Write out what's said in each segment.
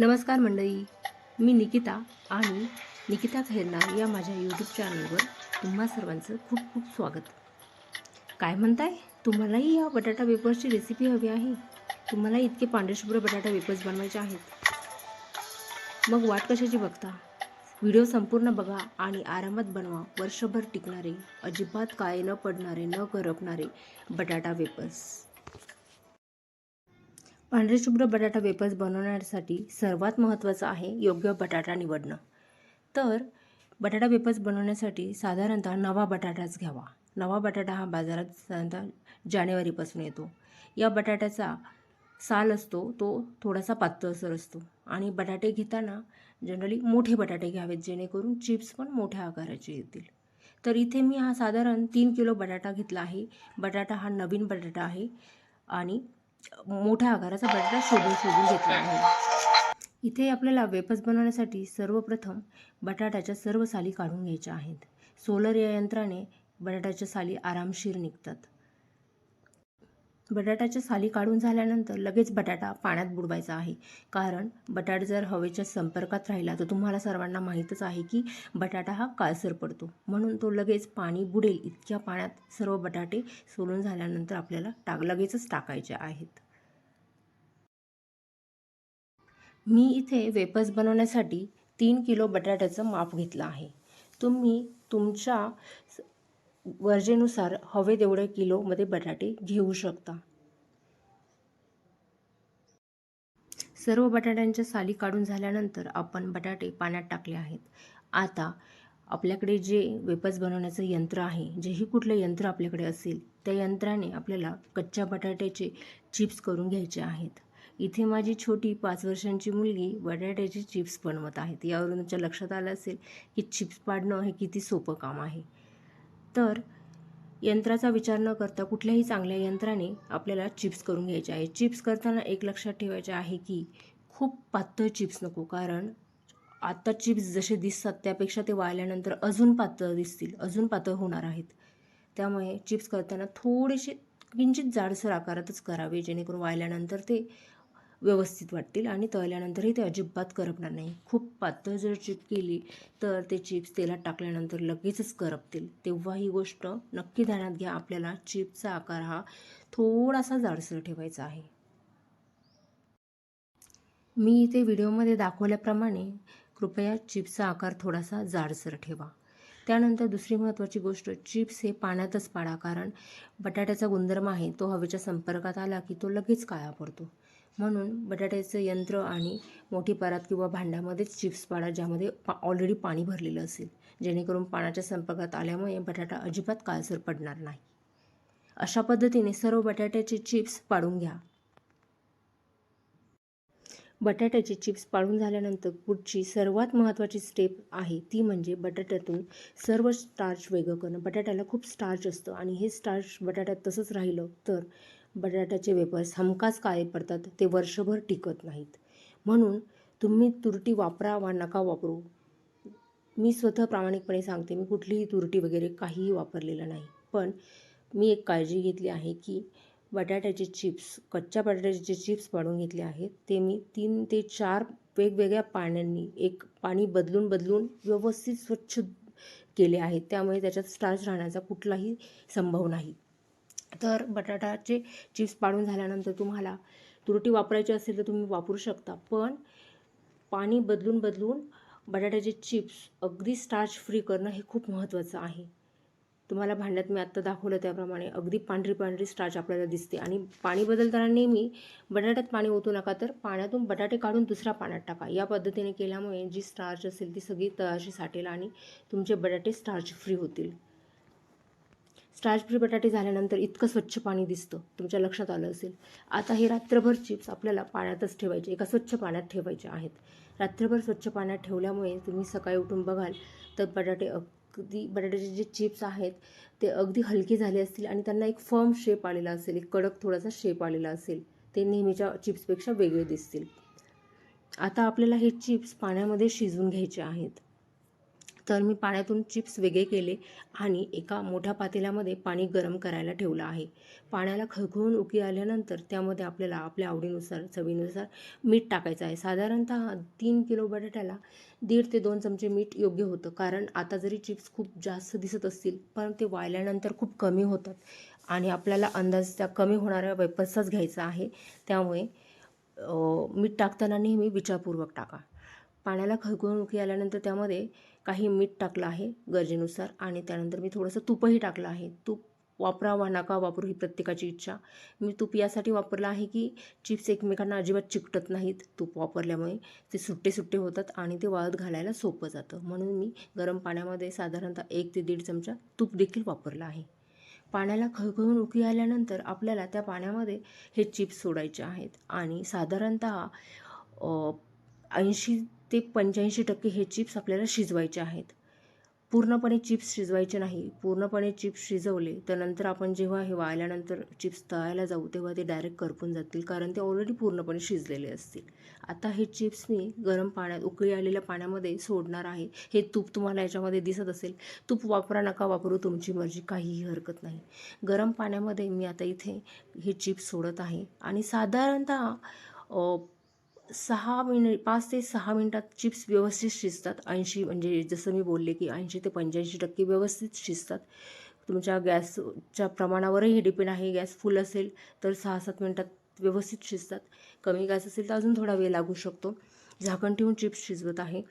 नमस्कार मंडळी मी निकिता आणि निकिता खैरनार या माझ्या यूट्यूब चॅनलवर तुम्हा सर्वांचं खूप खूप स्वागत. काय म्हणताय? तुम्हालाही या बटाटा वेपर्सची रेसिपी हवी आहे? तुम्हाला इतके पांढरेशुभ्र बटाटा वेपर्स बनवायचे आहेत? मग वाट कशाची बघता? व्हिडिओ संपूर्ण बघा आणि आरामात बनवा. वर्षभर टिकणारे अजिबात काय न पडणारे न करपणारे बटाटा वेपर्स पांढरेशुभ्र बटाटा वेपर्स बनवण्यासाठी सर्वात महत्त्वाचं आहे योग्य बटाटा निवडणं. तर बटाटा वेपर्स बनवण्यासाठी साधारणतः नवा बटाटाच घ्यावा. नवा बटाटा हा बाजारात साधारणतः जानेवारीपासून येतो. या बटाट्याचा साल असतो तो थोडासा पातळसर असतो आणि बटाटे घेताना जनरली मोठे बटाटे घ्यावेत जेणेकरून चिप्स पण मोठ्या आकाराचे येतील. तर इथे मी हा साधारण तीन किलो बटाटा घेतला आहे. बटाटा हा नवीन बटाटा आहे आणि मोठ्या आकाराचा बटाटा शोधून शोधून घेतला आहे. इथे आपल्याला वेपस बनवण्यासाठी सर्वप्रथम बटाट्याच्या सर्व साली काढून घ्यायच्या आहेत. सोलर या यंत्राने बटाट्याच्या साली आरामशीर निघतात. बटाट्याच्या साली काढून झाल्यानंतर लगेच बटाटा पाण्यात बुडवायचा आहे. कारण बटाटा जर हवेच्या संपर्कात राहिला तर तुम्हाला सर्वांना माहीतच आहे की बटाटा हा काळसर पडतो. म्हणून तो लगेच पाणी बुडेल इतक्या पाण्यात सर्व बटाटे सोलून झाल्यानंतर आपल्याला टाक लगेचच टाकायचे आहेत. मी इथे वेपर्स बनवण्यासाठी तीन किलो बटाट्याचं माप घेतलं आहे. तुम्ही तुमच्या गरजेनुसार हवे तेवढे किलोमध्ये बटाटे घेऊ शकता. सर्व बटाट्यांच्या साली काढून झाल्यानंतर आपण बटाटे पाण्यात टाकले आहेत. आता आपल्याकडे जे वेपर्स बनवण्याचं यंत्र आहे जेही कुठलं यंत्र आपल्याकडे असेल त्या यंत्राने आपल्याला कच्च्या बटाट्याचे चिप्स करून घ्यायचे आहेत. इथे माझी छोटी पाच वर्षांची मुलगी बटाट्याचे चिप्स बनवत आहेत. यावरून तुमच्या लक्षात आलं असेल की चिप्स पाडणं हे किती सोपं काम आहे. तर यंत्राचा विचार न करता कुठल्याही चांगल्या यंत्राने आपल्याला चिप्स करून घ्यायचे आहे. चिप्स करताना एक लक्षात ठेवायचे आहे की खूप पातळ चिप्स नको कारण आत्ता चिप्स जसे दिसतात त्यापेक्षा ते वाळल्यानंतर अजून पातळ दिसतील अजून पातळ होणार आहेत. त्यामुळे चिप्स करताना थोडेसे किंचित जाडसर आकारातच करावे जेणेकरून वाळल्यानंतर ते व्यवस्थित वाटतील आणि तळल्यानंतरही ते अजिबात करपणार नाही. खूप पातळ जर चिप केली तर ते चिप्स तेलात टाकल्यानंतर लगेचच करपतील. तेव्हा ही गोष्ट नक्की ध्यानात घ्या. आपल्याला चिप्सचा आकार हा थोडासा जाडसर ठेवायचा आहे. मी इथे व्हिडिओमध्ये दाखवल्याप्रमाणे कृपया चिप्सचा आकार थोडासा जाडसर ठेवा. त्यानंतर दुसरी महत्त्वाची गोष्ट चिप्स हे पाण्यातच पाडा. कारण बटाट्याचा गुणधर्म आहे तो हवेच्या संपर्कात आला की तो लगेच काळा पडतो. म्हणून बटाट्याचं यंत्र आणि मोठी परात किंवा भांड्यामध्येच चिप्स पाडा ज्यामध्ये पा ऑलरेडी पाणी भरलेलं असेल. जेणेकरून पाण्याच्या संपर्कात आल्यामुळे बटाटा अजिबात काळसर पडणार नाही. अशा पद्धतीने सर्व बटाट्याचे चिप्स पाडून घ्या. बटाट्याचे चिप्स पाडून झाल्यानंतर पुढची सर्वात महत्त्वाची स्टेप आहे ती म्हणजे बटाट्यातून सर्व स्टार्च वेगळं करणं. बटाट्याला खूप स्टार्च असतं आणि हे स्टार्च बटाट्यात तसंच राहिलं तर बटाट्याचे वेपर्स हमखास काळे पडतात ते वर्षभर टिकत नाहीत. म्हणून तुम्ही तुरटी वापरा वा नका वापरू. मी स्वतः प्रामाणिकपणे सांगते मी कुठलीही तुरटी वगैरे काहीही वापरलेलं नाही. पण मी एक काळजी घेतली आहे की बटाट्याचे चिप्स कच्च्या बटाट्याचे जे चिप्स पाडून घेतले आहेत ते मी तीन ते चार वेगवेगळ्या पाण्यांनी एक पाणी बदलून बदलून व्यवस्थित स्वच्छ केले आहेत. त्यामुळे त्याच्यात स्टार्च राहण्याचा कुठलाही संभव नाही. तर बटाटाचे चिप्स पाडून झाल्यानंतर तुम्हाला तुरटी वापरायची असेल तर तुम्ही वापरू शकता. पण पाणी बदलून बदलून बटाट्याचे चिप्स अगदी स्टार्च फ्री करणं हे खूप महत्त्वाचं आहे. तुम्हाला भांड्यात मी आत्ता दाखवलं त्याप्रमाणे अगदी पांढरी पांढरी स्टार्च आपल्याला दिसते. आणि पाणी बदलताना नेहमी बटाट्यात पाणी ओतू नका तर पाण्यातून बटाटे काढून दुसऱ्या पाण्यात टाका. या पद्धतीने केल्यामुळे जी स्टार्च असेल ती सगळी तळाशी साठेल आणि तुमचे बटाटे स्टार्च फ्री होतील. स्टार्चफ्री बटाटे झाल्यानंतर इतकं स्वच्छ पाणी दिसतं. तुमच्या लक्षात आलं असेल. आता हे रात्रभर चिप्स आपल्याला पाण्यातच ठेवायचे एका स्वच्छ पाण्यात ठेवायचे आहेत. रात्रभर स्वच्छ पाण्यात ठेवल्यामुळे तुम्ही सकाळी उठून बघाल तर बटाटे अगदी बटाट्याचे जे चिप्स आहेत ते अगदी हलके झाले असतील आणि त्यांना एक फर्म शेप आलेला असेल एक कडक थोडासा शेप आलेला असेल. ते नेहमीच्या चिप्सपेक्षा वेगळे दिसतील. आता आपल्याला हे चिप्स पाण्यामध्ये शिजवून घ्यायचे आहेत. तर मी पाण्यातून चिप्स वेगळे केले आणि एका मोठ्या पातेल्यामध्ये पाणी गरम करायला ठेवलं आहे. पाण्याला खळखळून उकी आल्यानंतर त्यामध्ये आपल्याला आपल्या आवडीनुसार चवीनुसार मीठ टाकायचं आहे. साधारणतः तीन किलो बटाट्याला दीड ते दोन चमचे मीठ योग्य होतं कारण आता जरी चिप्स खूप जास्त दिसत असतील पण ते वाळल्यानंतर खूप कमी होतात आणि आपल्याला अंदाज त्या कमी होणाऱ्या वेपर्सचाच घ्यायचा आहे. त्यामुळे मीठ टाकताना नेहमी विचारपूर्वक टाका. पाण्याला खळखळून उकळी आल्यानंतर त्यामध्ये काही मीठ टाकलं आहे गरजेनुसार आणि त्यानंतर मी थोडंसं तूपही टाकलं आहे. तूप वापरावा नका वापरू ही प्रत्येकाची इच्छा. मी तूप यासाठी वापरलं आहे की चिप्स एकमेकांना अजिबात चिकटत नाहीत. तूप वापरल्यामुळे ते सुट्टे सुट्टे होतात आणि ते वाळत घालायला सोपं जातं. म्हणून मी गरम पाण्यामध्ये साधारणतः एक ते दीड चमचा तूप देखील वापरलं आहे. पाण्याला खळखळून उकळी आल्यानंतर आपल्याला त्या पाण्यामध्ये हे चिप्स सोडायचे आहेत आणि साधारणतः ऐंशी ते पंच्याऐंशी टक्के हे चिप्स आपल्याला शिजवायचे आहेत. पूर्णपणे चिप्स शिजवायचे नाही. पूर्णपणे चिप्स शिजवले तर नंतर आपण जेव्हा हे वाळल्यानंतर चिप्स तळायला जाऊ तेव्हा ते डायरेक्ट करपून जातील कारण ते ऑलरेडी पूर्णपणे शिजलेले असतील. आता हे चिप्स मी गरम पाण्यात उकळी आलेल्या पाण्यामध्ये सोडणार आहे. हे तूप तुम्हाला याच्यामध्ये दिसत असेल. तूप वापरा नका वापरू तुमची मर्जी काहीही हरकत नाही. गरम पाण्यामध्ये मी आता इथे हे चिप्स सोडत आहे. आणि साधारणतः सहा मिनिट पाच ते सहा मिनटात चिप्स व्यवस्थित शिजतात. ऐंशी म्हणजे जसं मी बोलले की ऐंशी ते पंच्याऐंशी टक्के व्यवस्थित शिजतात. तुमच्या गॅसच्या प्रमाणावरही डिपेंड आहे. गॅस फुल असेल तर सहा सात मिनटात व्यवस्थित शिजतात. कमी गॅस असेल तर अजून थोडा वेळ लागू शकतो. झाकण ठेवून चिप्स शिजवत आहे.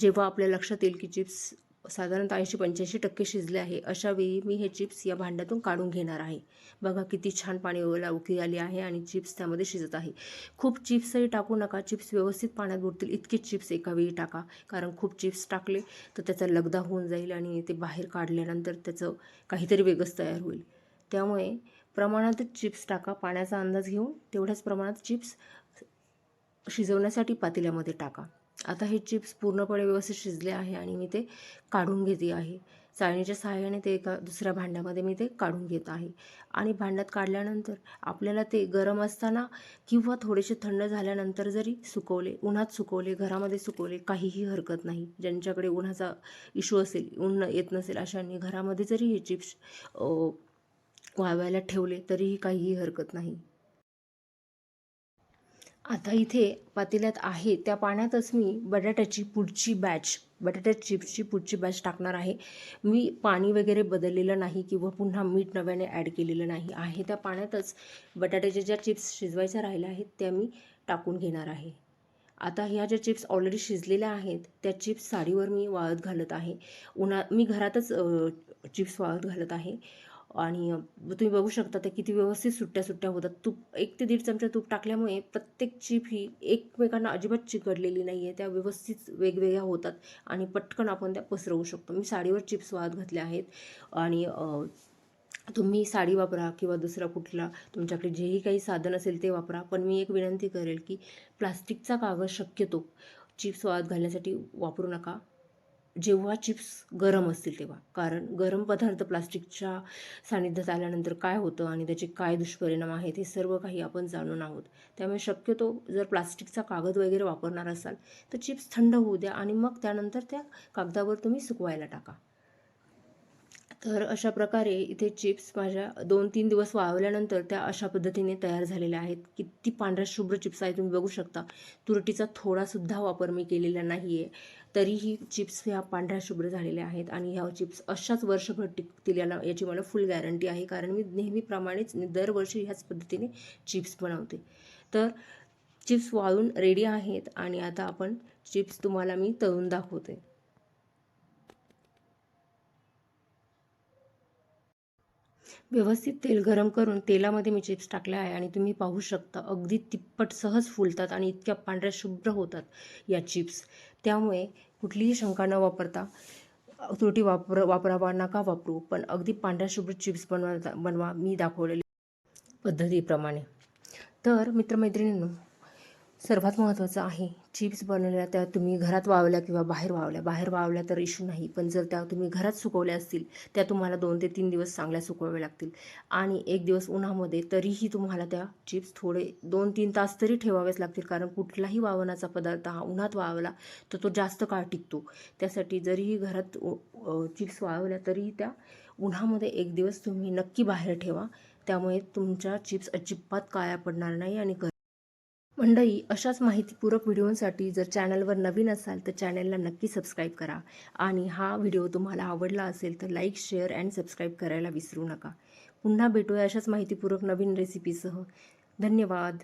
जेव्हा आपल्या लक्षात येईल की चिप्स साधारणतः ऐंशी पंच्याऐंशी टक्के शिजले आहे. अशा वेळी मी हे चिप्स या भांड्यातून काढून घेणार आहे. बघा किती छान पाणी ओला उकळी आली आहे आणि चिप्स त्यामध्ये शिजत आहे. खूप चिप्सही टाकू नका. चिप्स व्यवस्थित पाण्यात बुडतील. इतके चिप्स एका वेळी टाका. कारण खूप चिप्स टाकले तर त्याचा लगदा होऊन जाईल आणि ते बाहेर काढल्यानंतर त्याचं काहीतरी वेगच तयार होईल. त्यामुळे प्रमाणातच चिप्स टाका. पाण्याचा अंदाज घेऊन तेवढ्याच प्रमाणात चिप्स शिजवण्यासाठी पातेल्यामध्ये टाका. आता हे चिप्स पूर्णपणे व्यवस्थित शिजले आहे आणि मी ते काढून घेते आहे. चाळणीच्या सहाय्याने ते एका दुसऱ्या भांड्यामध्ये मी ते काढून घेत आहे. आणि भांड्यात काढल्यानंतर आपल्याला ते गरम असताना किंवा थोडेसे थंड झाल्यानंतर जरी सुकवले उन्हात सुकवले घरामध्ये सुकवले काहीही हरकत नाही. ज्यांच्याकडे उन्हाचा इश्यू असेल ऊन येत नसेल अशांनी घरामध्ये जरी हे चिप्स वाळवायला ठेवले तरीही काहीही हरकत नाही. आता इथे पातेल्यात आहे. त्या पाण्यातच मी बटाट्याची पुढची बॅच बटाटा चिप्सची पुढची बॅच टाकणार आहे. मी पाणी वगैरे बदललेलं नाही किंवा पुन्हा मीठ नव्याने ॲड केलेलं नाही आहे. त्या पाण्यातच बटाट्याच्या ज्या चिप्स शिजवायच्या राहिल्या आहेत त्या मी टाकून घेणार आहे. आता ह्या ज्या चिप्स ऑलरेडी शिजलेल्या आहेत त्या चिप्स साडीवर मी वाळत घालत आहे. उन्हा मी घरातच चिप्स वाळत घालत आहे. आणि तुम्ही बघू शकता त्या किती व्यवस्थित सुट्ट्या सुट्ट्या होतात. तूप एक ते दीड चमचा तूप टाकल्यामुळे प्रत्येक चिप ही एकमेकांना अजिबात चिकटलेली नाही आहे त्या व्यवस्थित वेगवेगळ्या होतात आणि पटकन आपण त्या पसरवू शकतो. मी साडीवर चिप्स वाहत घातले आहेत आणि तुम्ही साडी वापरा किंवा दुसरा कुठला तुमच्याकडे जेही काही साधन असेल ते वापरा. पण मी एक विनंती करेल की प्लास्टिकचा कागद शक्यतो चिप्स वाहत घालण्यासाठी वापरू नका. जेव्हा चिप्स गरम असतील तेव्हा. कारण गरम पदार्थ प्लास्टिकच्या सानिध्यात आल्यानंतर काय होतं आणि त्याचे काय दुष्परिणाम आहेत हे सर्व काही आपण जाणून आहोत. त्यामुळे शक्यतो जर प्लास्टिकचा कागद वगैरे वापरणार असाल तर चिप्स थंड होऊ द्या आणि मग त्यानंतर त्या कागदावर तुम्ही सुकवायला टाका. तर अशा प्रकारे इथे चिप्स माझ्या दोन तीन दिवस वाळवल्यानंतर त्या अशा पद्धतीने तयार झालेल्या आहेत. किती पांढऱ्या शुभ्र चिप्स आहे तुम्ही बघू शकता. तुरटीचा थोडासुद्धा वापर मी केलेला नाही आहे तरीही चिप्स ह्या पांढऱ्या शुभ्र झालेल्या आहेत आणि ह्या चिप्स अशाच वर्षभर टिकतील याला याची मला फुल गॅरंटी आहे. कारण मी नेहमीप्रमाणेच दरवर्षी ह्याच पद्धतीने चिप्स बनवते. तर चिप्स वाळून रेडी आहेत आणि आता आपण चिप्स तुम्हाला मी तळून दाखवते. व्यवस्थित तेल गरम करून तेलामध्ये मी चिप्स टाकले आहे आणि तुम्ही पाहू शकता अगदी तिप्पट सहज फुलतात आणि इतक्या पांढऱ्या शुभ्र होतात या चिप्स त्यामुळे कुठलीही शंका न वापरता त्रुटी वापर वापरावा नका वापरू पण अगदी पांढऱ्या शुभ्र चिप्स बनवा बनवा मी दाखवलेली पद्धतीप्रमाणे. तर मित्रमैत्रिणींनो सर्वात महत्त्वाचं आहे चिप्स बनवल्या त्या तुम्ही घरात वाळवल्या किंवा बाहेर वावल्या बाहेर वावल्या तर इश्यू नाही पण जर त्या तुम्ही घरात सुकवल्या असतील त्या तुम्हाला दोन ते तीन दिवस चांगल्या सुकवाव्या लागतील. आणि एक दिवस उन्हामध्ये तरीही तुम्हाला त्या चिप्स थोडे दोन तीन तास तरी ठेवावेच लागतील कारण कुठलाही वाळवण्याचा पदार्थ हा उन्हात वाळवला तर तो जास्त काळ टिकतो. त्यासाठी जरीही घरात चिप्स वाळवल्या तरीही त्या उन्हामध्ये एक दिवस तुम्ही नक्की बाहेर ठेवा. त्यामुळे तुमच्या चिप्स अजिबात काळ्या पडणार नाही आणि मंडई अशाच माहितीपूरक व्हिडिओसाठी जर चॅनलवर नवीन असाल तर चॅनलला नक्की सबस्क्राईब करा. आणि हा व्हिडिओ तुम्हाला आवडला असेल तर लाईक शेअर अँड सबस्क्राईब करायला विसरू नका. पुन्हा भेटूया अशाच माहितीपूरक नवीन रेसिपीसह. धन्यवाद.